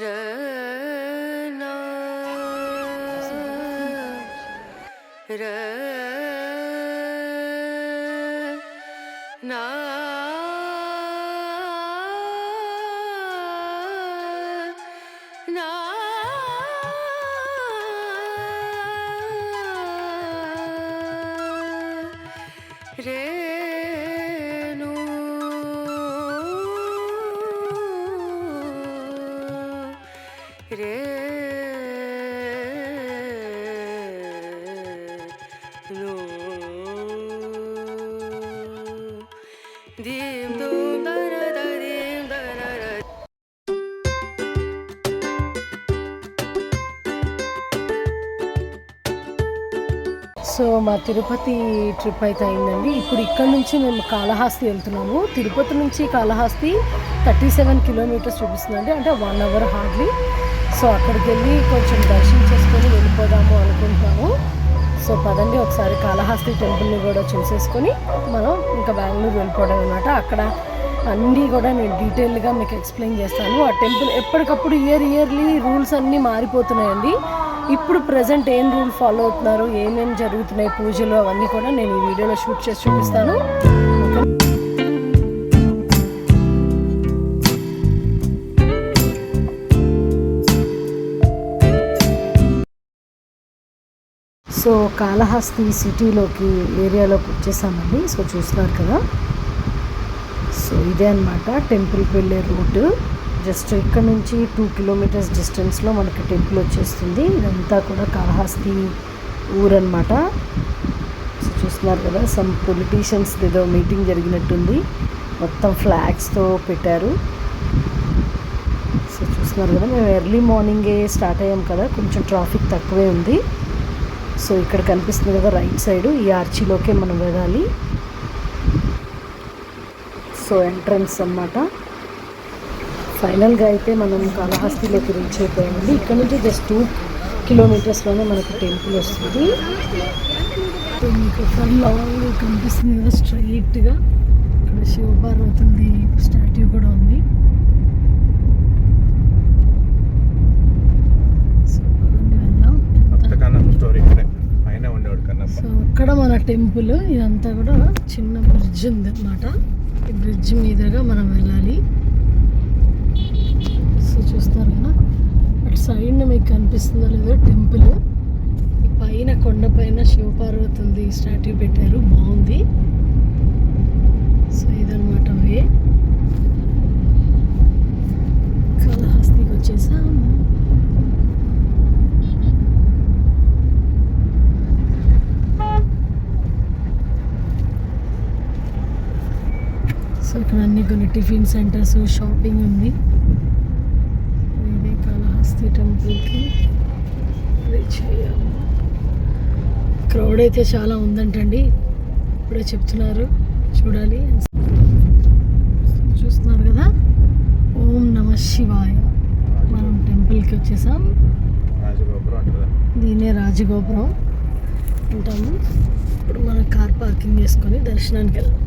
Rana, Rana. So మా Tirupati trip అయితే అయిందండి. ఇప్పుడు ఇక్కడ నుంచి మేము కాళహస్తి వెళ్తున్నాము. తిరుపతి నుంచి కాళహస్తి థర్టీ సెవెన్ కిలోమీటర్స్ చూపిస్తుందండి. అంటే వన్ అవర్ హార్డ్లీ. సో అక్కడికి వెళ్ళి కొంచెం దర్శనం చేసుకొని వెళ్ళిపోదాము అనుకుంటున్నాము. సో పదండి ఒకసారి కాళహస్తి టెంపుల్ని కూడా చూసేసుకొని మనం ఇంకా బెంగళూరు వెళ్ళిపోవడం అనమాట అక్కడ అన్నీ కూడా నేను డీటెయిల్గా మీకు ఎక్స్ప్లెయిన్ చేస్తాను. ఆ టెంపుల్ ఎప్పటికప్పుడు ఇయర్ ఇయర్లీ రూల్స్ అన్నీ మారిపోతున్నాయండి. ఇప్పుడు ప్రజెంట్ ఏం రూల్ ఫాలో అవుతున్నారు ఏమేమి జరుగుతున్నాయి పూజలు అవన్నీ కూడా నేను ఈ వీడియోలో షూట్ చేసి చూపిస్తాను. సో కాళహస్తి సిటీలోకి ఏరియాలోకి వచ్చేసామండి. సో చూస్తున్నారు కదా. సో ఇదే అనమాట టెంపుల్కి వెళ్ళే రూట్. జస్ట్ ఇక్కడ నుంచి టూ కిలోమీటర్స్ డిస్టెన్స్లో మనకి టెంపుల్ వచ్చేస్తుంది. ఇదంతా కూడా కాళహస్తి ఊరన్నమాట. సో చూస్తున్నారు కదా సమ్ పొలిటీషియన్స్ ఏదో మీటింగ్ జరిగినట్టుంది. మొత్తం ఫ్లాగ్స్తో పెట్టారు. సో చూస్తున్నారు కదా మేము ఎర్లీ మార్నింగే స్టార్ట్ అయ్యాం కదా. కొంచెం ట్రాఫిక్ తక్కువే ఉంది. సో ఇక్కడ కనిపిస్తుంది కదా రైట్ సైడ్ ఈ ఆర్చిలోకే మనం వెళ్ళాలి. సో ఎంట్రన్స్ అన్నమాట. ఫైనల్గా అయితే మనం కాళహస్తిలోకి రీచ్ అయిపోయామండి. ఇక్కడ నుంచి జస్ట్ టూ కిలోమీటర్స్లోనే మనకు టెంపుల్ వస్తుంది. మీకు కనిపిస్తుంది కదా స్ట్రైట్గా ఇక్కడ శివపార్వతుంది స్టాట్యూ కూడా ఉంది సో పదండి వెళ్దాం కొత్త కన్నమ్మ స్టోరీ ఇక్కడే పైన ఉండేవాడు కన్నమ్మ సో అక్కడ మన టెంపుల్. ఇదంతా కూడా చిన్న బ్రిడ్జ్ ఉంది అనమాట ఈ బ్రిడ్జ్ మీదుగా మనం వెళ్ళాలి. సో చూస్తారు కదా అటు సైడ్ మీకు కనిపిస్తుందో లేదో టెంపుల్. పైన కొండ పైన శివపార్వతి ఉంది. స్టాట్యూ పెట్టారు. బాగుంది. సో ఇదనమాట వే కాళహస్తికి వచ్చేసాము. సో ఇక్కడ అన్ని కొన్ని టిఫిన్ సెంటర్స్ షాపింగ్ ఉంది. వివేకాళహస్తి టెంపుల్కి రీచ్ అయ్యాము. క్రౌడ్ అయితే చాలా ఉందంటండి. ఇప్పుడే చెప్తున్నారు. చూడాలి. చూస్తున్నారు కదా? ఓం నమ శివాయ. మనం టెంపుల్కి వచ్చేసాం. దీనే రాజగోపురం ఉంటాము ఇప్పుడు మనం కార్ పార్కింగ్ చేసుకొని దర్శనానికి వెళ్దాం.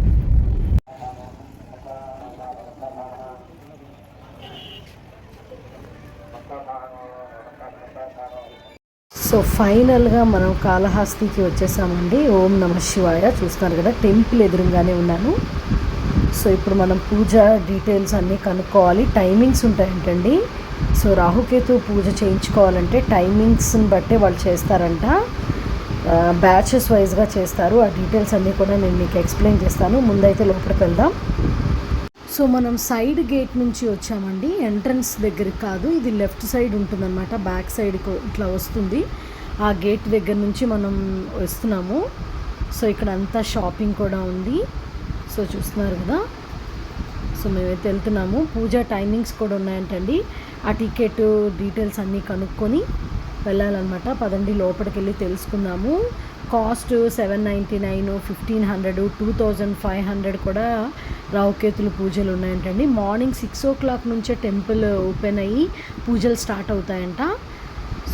సో ఫైనల్గా మనం కాళహస్తికి వచ్చేసామండి. ఓం నమ శివాయ. చూస్తున్నారు కదా టెంపుల్ ఎదురుగానే ఉన్నాను. సో ఇప్పుడు మనం పూజ డీటెయిల్స్ అన్నీ కనుక్కోవాలి. టైమింగ్స్ ఉంటాయంటండి. సో రాహుకేతు పూజ చేయించుకోవాలంటే టైమింగ్స్ని బట్టే వాళ్ళు చేస్తారంట. బ్యాచెస్ వైజ్గా చేస్తారు. ఆ డీటెయిల్స్ అన్నీ కూడా నేను మీకు ఎక్స్ప్లెయిన్ చేస్తాను. ముందైతే లోపలికి వెళ్దాం. సో మనం సైడ్ గేట్ నుంచి వచ్చామండి. ఎంట్రన్స్ దగ్గరికి కాదు ఇది లెఫ్ట్ సైడ్ ఉంటుందన్నమాట. బ్యాక్ సైడ్ ఇట్లా వస్తుంది. ఆ గేట్ దగ్గర నుంచి మనం వస్తున్నాము. సో ఇక్కడ అంతా షాపింగ్ కూడా ఉంది. సో చూస్తున్నారు కదా. సో మేమైతే వెళ్తున్నాము. పూజ టైమింగ్స్ కూడా ఉన్నాయంటండి. ఆ టికెట్ డీటెయిల్స్ అన్నీ కనుక్కొని వెళ్ళాలన్నమాట. పదండి లోపలికి వెళ్ళి తెలుసుకుందాము. Cost seven ninety nine fifteen hundred two thousand five hundred కూడా రావుకేతులు పూజలు ఉన్నాయంటండి. మార్నింగ్ సిక్స్ ఓ క్లాక్ నుంచే టెంపుల్ ఓపెన్ అయ్యి పూజలు స్టార్ట్ అవుతాయంట.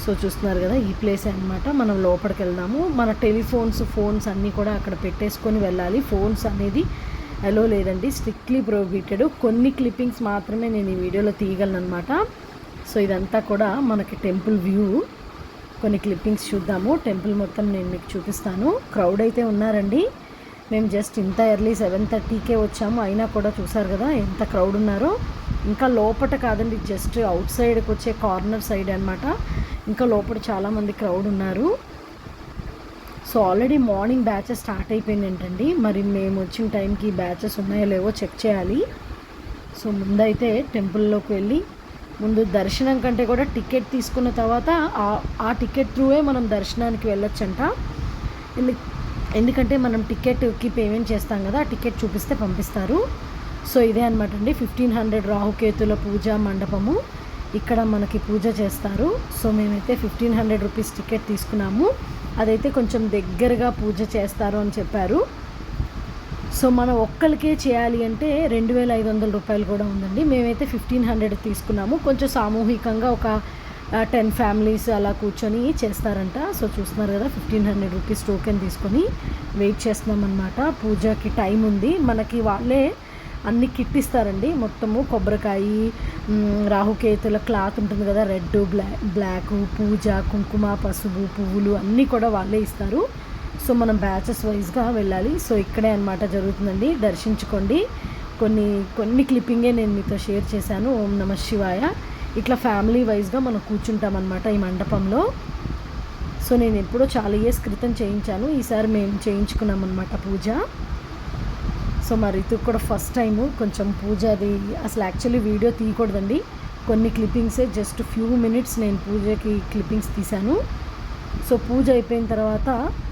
సో చూస్తున్నారు కదా ఈ ప్లేస్ అన్నమాట. మనం లోపలికి వెళ్దాము. మన టెలిఫోన్స్ ఫోన్స్ అన్నీ కూడా అక్కడ పెట్టేసుకొని వెళ్ళాలి. ఫోన్స్ అనేది ఎలో లేదండి స్ట్రిక్ట్లీ ప్రొహిబిటెడ్ కొన్ని క్లిప్పింగ్స్ మాత్రమే నేను ఈ వీడియోలో తీయగలను అనమాట సో ఇదంతా కూడా మనకి టెంపుల్ వ్యూ కొన్ని క్లిప్పింగ్స్ చూద్దాము. టెంపుల్ మొత్తం నేను మీకు చూపిస్తాను. క్రౌడ్ అయితే ఉన్నారండి. మేము జస్ట్ ఇంత ఎర్లీ సెవెన్ థర్టీకే వచ్చాము. అయినా కూడా చూసారు కదా ఎంత క్రౌడ్ ఉన్నారో. ఇంకా లోపట కాదండి జస్ట్ అవుట్ సైడ్కి వచ్చే కార్నర్ సైడ్ అన్నమాట. ఇంకా లోపల చాలామంది క్రౌడ్ ఉన్నారు. So already morning batches start అయిపోయింది ఏంటండి? మరి మేము వచ్చిన టైంకి బ్యాచెస్ ఉన్నాయో లేవో చెక్ చేయాలి. సో ముందైతే టెంపుల్లోకి వెళ్ళి ముందు దర్శనం కంటే కూడా టికెట్ తీసుకున్న తర్వాత ఆ- టికెట్ త్రూవే మనం దర్శనానికి వెళ్ళొచ్చంట. ఎందుకంటే మనం టికెట్కి పేమెంట్ చేస్తాం కదా ఆ టికెట్ చూపిస్తే పంపిస్తారు. సో ఇదే అనమాట అండి. ఫిఫ్టీన్ హండ్రెడ్ రాహుకేతుల పూజా మండపము. ఇక్కడ మనకి పూజ చేస్తారు. సో మేమైతే ఫిఫ్టీన్ హండ్రెడ్ రూపీస్ టికెట్ తీసుకున్నాము. అదైతే కొంచెం దగ్గరగా పూజ చేస్తారు అని చెప్పారు. సో మనం ఒక్కరికే చేయాలి అంటే రెండు వేల ఐదు వందల రూపాయలు కూడా ఉందండి. మేమైతే ఫిఫ్టీన్ హండ్రెడ్ తీసుకున్నాము. కొంచెం సామూహికంగా ఒక టెన్ ఫ్యామిలీస్ అలా కూర్చొని చేస్తారంట. సో చూస్తున్నారు కదా ఫిఫ్టీన్ హండ్రెడ్ రూపీస్ టోకెన్ తీసుకొని వెయిట్ చేస్తున్నాం అనమాట పూజకి టైం ఉంది. మనకి వాళ్ళే అన్ని కిట్ ఇస్తారండి మొత్తము కొబ్బరికాయ రాహుకేతుల క్లాత్ ఉంటుంది కదా రెడ్ బ్లా బ్లాక్ పూజ కుంకుమ పసుపు పువ్వులు అన్నీ కూడా వాళ్ళే ఇస్తారు. సో మనం బ్యాచెస్ వైజ్గా వెళ్ళాలి. సో ఇక్కడే అన్నమాట జరుగుతుందండి. దర్శించుకోండి. కొన్ని కొన్ని క్లిప్పింగే నేను మీతో షేర్ చేశాను. ఓం నమ శివాయ. ఇట్లా ఫ్యామిలీ వైజ్గా మనం కూర్చుంటాం అనమాట ఈ మండపంలో. సో నేను ఎప్పుడో చాలా ఇయర్స్ క్రితం చేయించాను. ఈసారి మేము చేయించుకున్నాం అనమాట పూజ. సో మా రితుక్ కూడా ఫస్ట్ టైం కొంచెం పూజ అది అసలు యాక్చువల్లీ వీడియో తీయకూడదండి. కొన్ని క్లిప్పింగ్సే జస్ట్ ఫ్యూ మినిట్స్ నేను పూజకి క్లిప్పింగ్స్ తీశాను. సో పూజ అయిపోయిన తర్వాత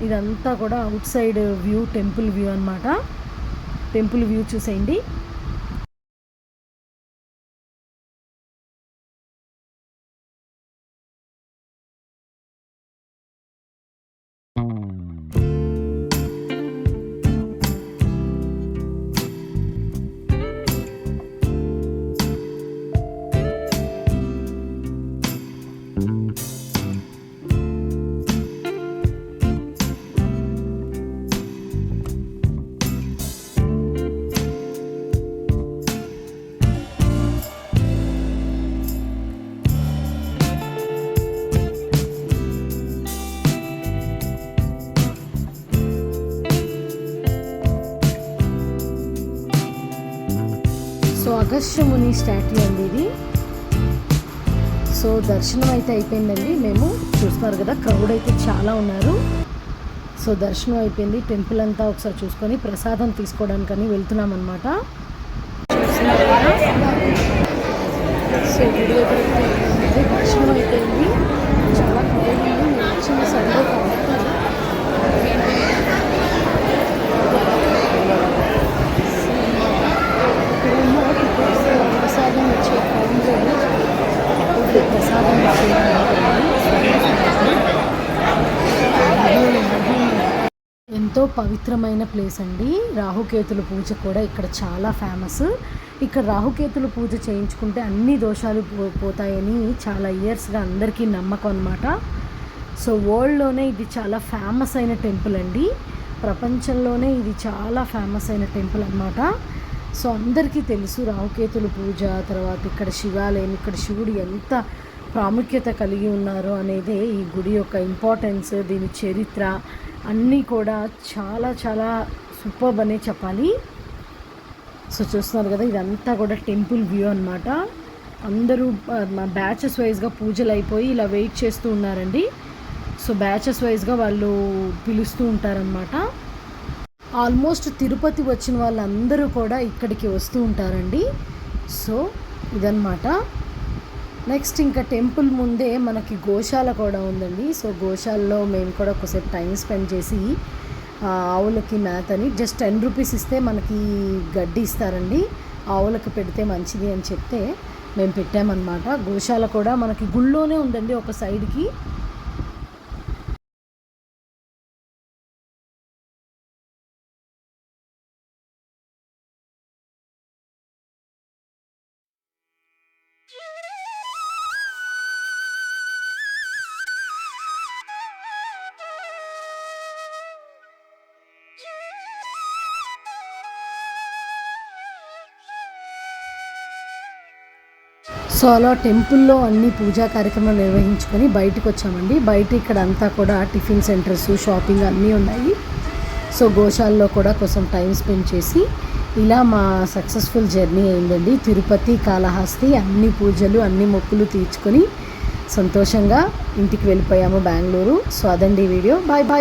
ఇదంతా కూడా outside view temple view అనమాట టెంపుల్ వ్యూ చూసేయండి. సో స్టాట్యూ అండి ఇది. సో దర్శనం అయితే అయిపోయిందండి. మేము చూస్తున్నారు కదా క్రౌడ్ అయితే చాలా ఉన్నారు. సో దర్శనం అయిపోయింది. టెంపుల్ అంతా ఒకసారి చూసుకొని ప్రసాదం తీసుకోవడానికని వెళ్తున్నాం అనమాట సో దర్శనం అయిపోయింది చాలా క్రౌడ్ ఉంది మేము వచ్చిన సండే కాబట్టి ఇక్కడేమో టికెట్స్ ప్రసాదం వచ్చే టైంలో ఇప్పుడు ప్రసాదం ఎంతో పవిత్రమైన ప్లేస్ అండి. రాహుకేతుల పూజ కూడా ఇక్కడ చాలా ఫేమస్. ఇక్కడ రాహుకేతుల పూజ చేయించుకుంటే అన్ని దోషాలు పో- పోతాయని చాలా ఇయర్స్గా అందరికీ నమ్మకం అనమాట సో వరల్డ్లోనే ఇది చాలా ఫేమస్ అయిన టెంపుల్ అండి. ప్రపంచంలోనే ఇది చాలా ఫేమస్ అయిన టెంపుల్ అన్నమాట. సో అందరికీ తెలుసు రాహుకేతుల పూజ తర్వాత ఇక్కడ శివాలయం ఇక్కడ శివుడు ఎంత ప్రాముఖ్యత కలిగి ఉన్నారు అనేది ఈ గుడి యొక్క ఇంపార్టెన్స్ దీని చరిత్ర అన్నీ కూడా చాలా చాలా సూపర్బ్ అనే చెప్పాలి. సో చూస్తున్నారు కదా ఇదంతా కూడా టెంపుల్ వ్యూ అనమాట అందరూ బ్యాచెస్ వైజ్గా పూజలు అయిపోయి ఇలా వెయిట్ చేస్తూ ఉన్నారండి. సో బ్యాచెస్ వైజ్గా వాళ్ళు పిలుస్తూ ఉంటారనమాట ఆల్మోస్ట్ తిరుపతి వచ్చిన వాళ్ళందరూ కూడా ఇక్కడికి వస్తూ ఉంటారండి. సో ఇదన్నమాట. నెక్స్ట్ ఇంకా టెంపుల్ ముందే మనకి గోశాల కూడా ఉందండి. సో గోశాలలో మేము కూడా ఒకసేపు టైం స్పెండ్ చేసి ఆవులకి మేతని జస్ట్ టెన్ రూపీస్ ఇస్తే మనకి గడ్డి ఇస్తారండి. ఆవులకు పెడితే మంచిది అని చెప్తే మేము పెట్టామన్నమాట. గోశాల కూడా మనకి గుళ్ళోనే ఉందండి ఒక సైడ్కి. సో అలా టెంపుల్లో అన్ని పూజా కార్యక్రమాలు నిర్వహించుకొని బయటకు వచ్చామండి బయట ఇక్కడ అంతా కూడా టిఫిన్ సెంటర్స్ షాపింగ్ అన్నీ ఉన్నాయి. సో గోశాలలో కూడా కొంచెం టైం స్పెండ్ చేసి ఇలా మా సక్సెస్ఫుల్ జర్నీ అయిందండి. తిరుపతి కాళహస్తి అన్ని పూజలు అన్ని మొక్కులు తీర్చుకొని సంతోషంగా ఇంటికి వెళ్ళిపోయాము బెంగళూరు. సో అదండి వీడియో. Bye bye.